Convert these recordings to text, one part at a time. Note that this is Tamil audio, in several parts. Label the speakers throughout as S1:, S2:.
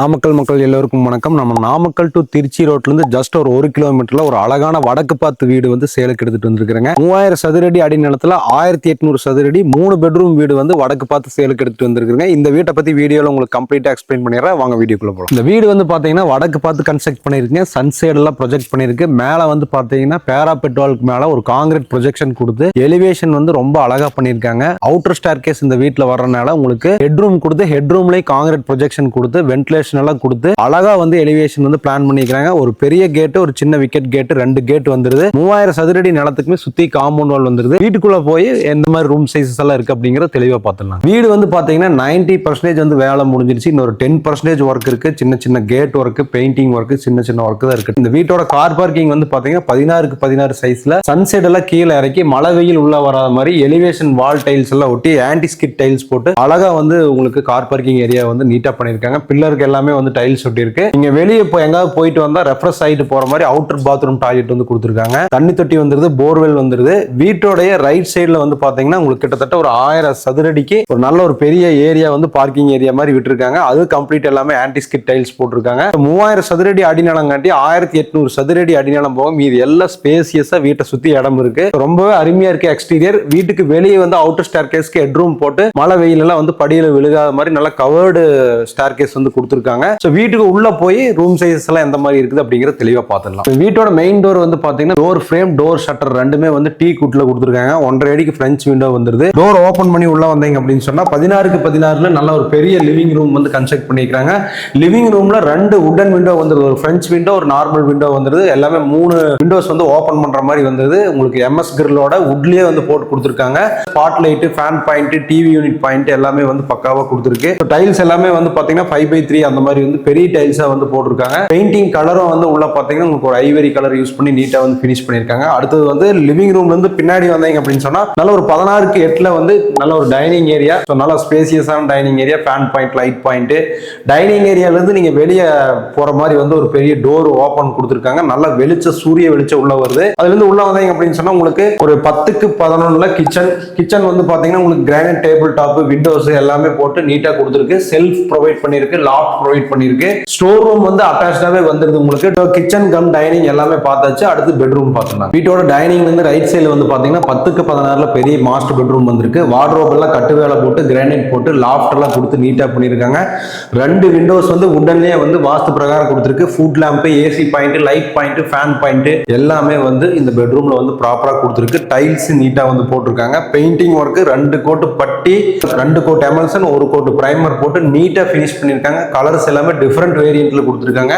S1: நாமக்கல் மக்கள் எல்லோருக்கும் வணக்கம். நம்ம நாமக்கல் டு திருச்சி ரோட்லேருந்து ஜஸ்ட் ஒரு ஒரு கிலோமீட்டரில் ஒரு அழகான வடக்கு பார்த்து வீடு வந்து சேலுக்கு எடுத்துட்டு வந்திருக்கிறேங்க. மூவாயிரம் சதுரடி அடி நிலத்தில் ஆயிரத்தி எட்நூறு சதுரடி மூணு பெட்ரூம் வீடு வந்து வடக்கு பார்த்து சேலுக்கு எடுத்துட்டு வந்திருக்கிறேங்க. இந்த வீட்டை பற்றி வீடியோவில் உங்களுக்கு கம்ப்ளீட்டாக எக்ஸ்பிளைன் பண்ணிடுறேன். வாங்க வீடியோக்குள்ள போகலாம் இந்த வீடு வந்து பார்த்தீங்கன்னா வடக்கு பார்த்து கன்ஸ்ட்ரக்ட் பண்ணிருக்கீங்க சன் எல்லாம் ப்ரொஜெக்ட் பண்ணிருக்கு மேலே வந்து பார்த்தீங்கன்னா பேரா பெட்ரோலுக்கு மேலே ஒரு காங்கிரீட் ப்ரொஜெக்ஷன் கொடுத்து எலிவேஷன் வந்து ரொம்ப அழகாக பண்ணியிருக்காங்க. அவுட்டர் ஸ்டார் கேஸ் இந்த வீட்டில் வர்றதுனால உங்களுக்கு ஹெட்ரூம் கொடுத்து ஹெட்ரூம்லேயே காங்கிரீட் ப்ரொஜெக்ஷன் கொடுத்து வென்டிலேஷன் எல்லாம் கொடுத்து அழகா வந்து எலிவேஷன் வந்து பிளான் பண்ணிக்கிறாங்க. ஒரு பெரிய கேட் ஒரு சின்ன விக்கெட் கேட் ரெண்டு கேட் வந்துருது. மூவாயிரம் சதுரடி நிலத்துக்குமே சுத்தி காம்பவுண்ட் வால் வந்துருது. வீட்டுக்குள்ள போய் எந்த மாதிரி ரூம் சைஸஸ் எல்லாம் இருக்கு அப்படிங்கறத தெளிவா பார்த்துடலாம். வீடு வந்து பாத்தீங்கன்னா நைன்டி பர்சன்டேஜ் வந்து வேலை முடிஞ்சிருச்சு. இன்னொரு டென் பர்சன்டேஜ் ஒர்க் இருக்கு. சின்ன சின்ன கேட் ஒர்க் பெயிண்டிங் ஒர்க் சின்ன சின்ன ஒர்க் தான் இருக்கு. இந்த வீட்டோட கார் பார்க்கிங் வந்து பாத்தீங்கன்னா பதினாறுக்கு பதினாறு சைஸ்ல சன்செட் எல்லாம் கீழே இறக்கி மழை வெயில் உள்ள வராத மாதிரி எலிவேஷன் வால் டைல்ஸ் எல்லாம் ஒட்டி ஆன்டி ஸ்கிட் டைல்ஸ் போட்டு அழகா வந்து உங்களுக்கு கார் பார்க்கிங் ஏரியா வந்து நீட்டா பண்ணிருக்காங்க பில்லருக்கு எல்லாமே எல்லாமே வந்து டைல்ஸ் ஒட்டி இருக்கு நீங்க வெளியே போய் எங்காவது போயிட்டு வந்தா ரெஃப்ரெஷ் ஆயிட்டு போற மாதிரி அவுட்டர் பாத்ரூம் டாய்லெட் வந்து கொடுத்துருக்காங்க. தண்ணி தொட்டி வந்துருது போர்வெல் வந்துருது. வீட்டோடைய ரைட் சைடுல வந்து பாத்தீங்கன்னா உங்களுக்கு கிட்டத்தட்ட ஒரு ஆயிரம் சதுரடிக்கு ஒரு நல்ல ஒரு பெரிய ஏரியா வந்து பார்க்கிங் ஏரியா மாதிரி விட்டுருக்காங்க. அது கம்ப்ளீட் எல்லாமே ஆன்டிஸ்கிட் டைல்ஸ் போட்டிருக்காங்க. மூவாயிரம் சதுரடி அடிநிலம் காட்டி ஆயிரத்தி எட்நூறு சதுரடி அடிநிலம் போக இது எல்லாம் ஸ்பேசியஸா வீட்டை சுத்தி இடம் இருக்கு. ரொம்பவே அருமையா இருக்கு எக்ஸ்டீரியர் வீட்டுக்கு வெளியே வந்து அவுட்டர் ஸ்டார் கேஸ்க்கு ஹெட்ரூம் போட்டு மழை வெயில் எல்லாம் வந்து படியில் விழுகாத மாதிரி நல்லா கவர்டு ஸ்டார் கேஸ் வந்து கொடுத்துருக்காங்க. ஸோ வீட்டுக்கு உள்ள போய் ரூம் சைஸ் எல்லாம் எந்த மாதிரி இருக்குது அப்படிங்கிற தெளிவாக பார்த்துடலாம். வீட்டோட மெயின் டோர் வந்து பாத்தீங்கன்னா டோர் ஃப்ரேம் டோர் ஷட்டர் ரெண்டுமே வந்து டீ குட்டில் கொடுத்துருக்காங்க. ஒன்றரை அடிக்கு ஃப்ரெஞ்ச் விண்டோ வந்துருது. டோர் ஓப்பன் பண்ணி உள்ள வந்தீங்க அப்படின்னு சொன்னால் பதினாறுக்கு பதினாறுல நல்ல ஒரு பெரிய லிவிங் ரூம் வந்து கன்ஸ்ட்ரக்ட் பண்ணிருக்காங்க. லிவிங் ரூம்ல ரெண்டு உடன் விண்டோ வந்துருது. ஒரு ஃப்ரெஞ்ச் விண்டோ ஒரு நார்மல் விண்டோ வந்துருது. எல்லாமே மூணு விண்டோஸ் வந்து ஓப்பன் பண்ற மாதிரி வந்துருது. உங்களுக்கு எம்எஸ் கிரிலோட உட்லயே வந்து போட்டு கொடுத்துருக்காங்க. Spot light fan point TV unit point எல்லாமே வந்து பக்காவா கொடுத்துருக்கு. டைல்ஸ் எல்லாமே வந்து பாத்தீங்கன்னா ஃபைவ் பை த்ரீ அந்த மாதிரி வந்து பெரிய டைல்ஸா வந்து போட்டிருக்காங்க. பெயிண்டிங் கலரும் வந்து உள்ள பாத்தீங்கன்னா உங்களுக்கு ஒரு ஐவரி கலர் யூஸ் பண்ணி நீட்டா வந்து ஃபினிஷ் பண்ணிருக்காங்க அடுத்தது வந்து லிவிங் ரூம்ல இருந்து பின்னாடி வந்தீங்க அப்படின்னு சொன்னா நல்ல ஒரு பதினாறுக்கு எட்டுல வந்து நல்ல ஒரு டைனிங் ஏரியா ஸோ நல்ல ஸ்பேசியஸான dining area fan point light point dining ஏரியால இருந்து நீங்க வெளியே போற மாதிரி வந்து ஒரு பெரிய டோர் ஓபன் கொடுத்துருக்காங்க. நல்ல வெளிச்ச சூரிய வெளிச்சம் உள்ள வருது. அதுல இருந்து உள்ள வந்தீங்க அப்படின்னு சொன்னா உங்களுக்கு ஒரு பத்துக்கு பதினொன்னுல கிச்சன் கிச்சன் வந்து பாத்தீங்கன்னா உங்களுக்கு கிரானைட் டேபிள் டாப் விண்டோஸ் எல்லாமே போட்டு நீட்டா கொடுத்துருக்கு. செல்ஃப் ப்ரொவைட் பண்ணிருக்கு லாக் ப்ரொவைட் பண்ணியிருக்கு. ஸ்டோர் ரூம் வந்து அட்டாச்சாவே வந்துருது உங்களுக்கு. கிச்சன் கம் டைனிங் எல்லாமே பார்த்தாச்சு. அடுத்து பெட்ரூம் பார்த்துக்கலாம் வீட்டோட டைனிங் வந்து ரைட் சைடுல வந்து பாத்தீங்கன்னா பத்துக்கு பதினாறுல பெரிய மாஸ்டர் பெட்ரூம் வந்திருக்கு. வார்ட்ரோப் எல்லாம் கட்டு வேலை போட்டு கிரானைட் போட்டு லாஃப்ட் எல்லாம் கொடுத்து நீட்டா பண்ணிருக்காங்க ரெண்டு விண்டோஸ் வந்து உடனே வந்து வாஸ்து பிரகாரம் கொடுத்துருக்கு. Foot lamp AC point light point fan point எல்லாமே வந்து இந்த பெட்ரூம்ல வந்து ப்ராப்பரா கொடுத்துருக்கு. டைல்ஸ் நீட்டா வந்து போட்டிருக்காங்க. பெயிண்டிங் ஒர்க் ரெண்டு கோட்டு பட்டி ரெண்டு கோட் எமல்சன் ஒரு கோட்டு பிரைமர் போட்டு நீட்டா ஃபினிஷ் பண்ணிருக்காங்க கலர்ஸ் எல்லாமே டிஃப்ரெண்ட் வேரியன்ட்ல கொடுத்துருக்காங்க.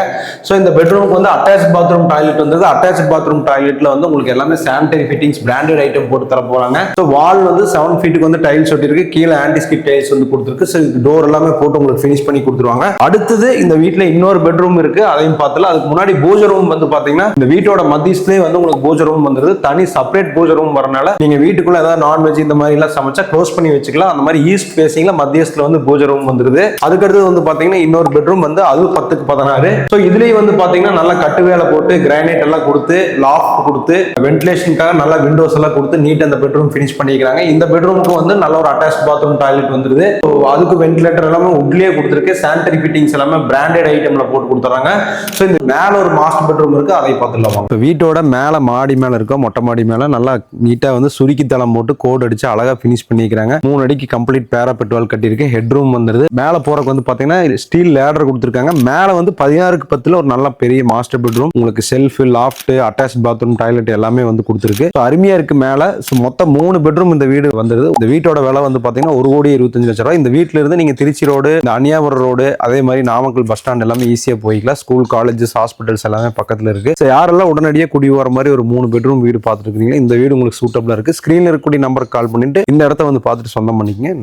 S1: ஸோ இந்த பெட்ரூமுக்கு வந்து அட்டாச் பாத்ரூம் டாய்லெட் வந்தது. அட்டாச் பாத்ரூம் டாய்லெட்ல வந்து உங்களுக்கு எல்லாமே சானிடரி ஃபிட்டிங்ஸ் பிராண்டட் ஐட்டம் போட்டு தர போறாங்க. ஸோ வால் வந்து செவன் ஃபீட்டுக்கு வந்து டைல்ஸ் ஒட்டிருக்கு கீழே ஆன்டிஸ்கிட் டைல்ஸ் வந்து கொடுத்துருக்கு. ஸோ டோர் எல்லாமே போட்டு உங்களுக்கு ஃபினிஷ் பண்ணி கொடுத்துருவாங்க. அடுத்தது இந்த வீட்டில் இன்னொரு பெட்ரூம் இருக்கு. அதையும் பார்த்தல அதுக்கு முன்னாடி பூஜை ரூம் வந்து பாத்தீங்கன்னா இந்த வீட்டோட மத்தியஸ்லேயே வந்து உங்களுக்கு பூஜை ரூம் வந்துருது. தனி செப்பரேட் பூஜை ரூம் வரனால நீங்க வீட்டுக்குள்ள ஏதாவது நான்வெஜ் இந்த மாதிரி எல்லாம் சமைச்சா க்ளோஸ் பண்ணி வச்சுக்கலாம். அந்த மாதிரி ஈஸ்ட் ஃபேசிங்ல மத்தியஸ்ல வந்து பூஜை ரூம் வந்துருது. அதுக்கடுத்து வந்து பாத்தீங்கன்னா இன்னொரு பெட்ரூம் வந்து அது பத்துக்கு பதினாறு. ஸோ இதுலயும் வந்து பாத்தீங்கன்னா நல்லா கட்டு வேலை போட்டு கிரானைட் எல்லாம் கொடுத்து லாஃப்ட் கொடுத்து வென்டிலேஷனுக்காக நல்லா விண்டோஸ் எல்லாம் கொடுத்து நீட் அந்த பெட்ரூம் ஃபினிஷ் பண்ணிக்கிறாங்க. இந்த பெட்ரூமுக்கு வந்து நல்ல ஒரு அட்டாச் பாத்ரூம் டாய்லெட் வந்துருது. ஸோ அதுக்கு வென்டிலேட்டர் எல்லாமே உட்லேயே கொடுத்துருக்கு. சானிட்டரி ஃபிட்டிங்ஸ் எல்லாமே பிராண்டட் ஐட்டம்ல போட்டு கொடுத்துறாங்க. ஸோ இந்த மேல ஒரு மாஸ்டர் பெட்ரூம் இருக்கு. அதை பார்த்துடலாம்? இப்போ வீட்டோட மேல மாடி மேல இருக்க மொட்டை மாடி மேல நல்லா நீட்டா வந்து சுருக்கி தளம் போட்டு கோட் அடிச்சு அழகா ஃபினிஷ் பண்ணிக்கிறாங்க. மூணு அடிக்கு கம்ப்ளீட் பேரா பெட்ரோல் கட்டியிருக்கு. ஹெட் ரூம் வந்துருது. மேல போறக்கு வந்து பாத்தீங்கன்னா ஸ்டீல் லேடர் கொடுத்துருக்காங்க. மேலே வந்து பதினாறுக்கு பத்தில் ஒரு நல்ல பெரிய மாஸ்டர் பெட்ரூம் உங்களுக்கு shelf loft attach bathroom toilet எல்லாமே வந்து கொடுத்துருக்கு. அருமையாக அருமையா இருக்கு மேலே. So, மொத்தம் மூணு பெட்ரூம் இந்த வீடு வந்துருது இந்த வீட்டோட விலை வந்து பார்த்தீங்கன்னா ஒரு கோடி இருபத்தஞ்சு லட்சம் ரூபாய். இந்த வீட்டில் இருந்து நீங்கள் திருச்சி ரோடு இந்த அன்னியாபுரம் ரோடு அதே மாதிரி நாமக்கல் பஸ் ஸ்டாண்ட் எல்லாமே ஈஸியாக போய்க்கலாம். ஸ்கூல் காலேஜஸ் ஹாஸ்பிட்டல்ஸ் எல்லாமே பக்கத்தில் இருக்கு. ஸோ யாரெல்லாம் உடனடியாக குடி வர மாதிரி ஒரு மூணு பெட்ரூம் வீடு பார்த்துட்டு இந்த வீடு உங்களுக்கு சூட்டபிளாக இருக்கு. ஸ்க்ரீனில் இருக்கக்கூடிய நம்பருக்கு கால் பண்ணிட்டு இந்த இடத்த வந்து பார்த்துட்டு சொந்தம் பண்ணிக்கங்க.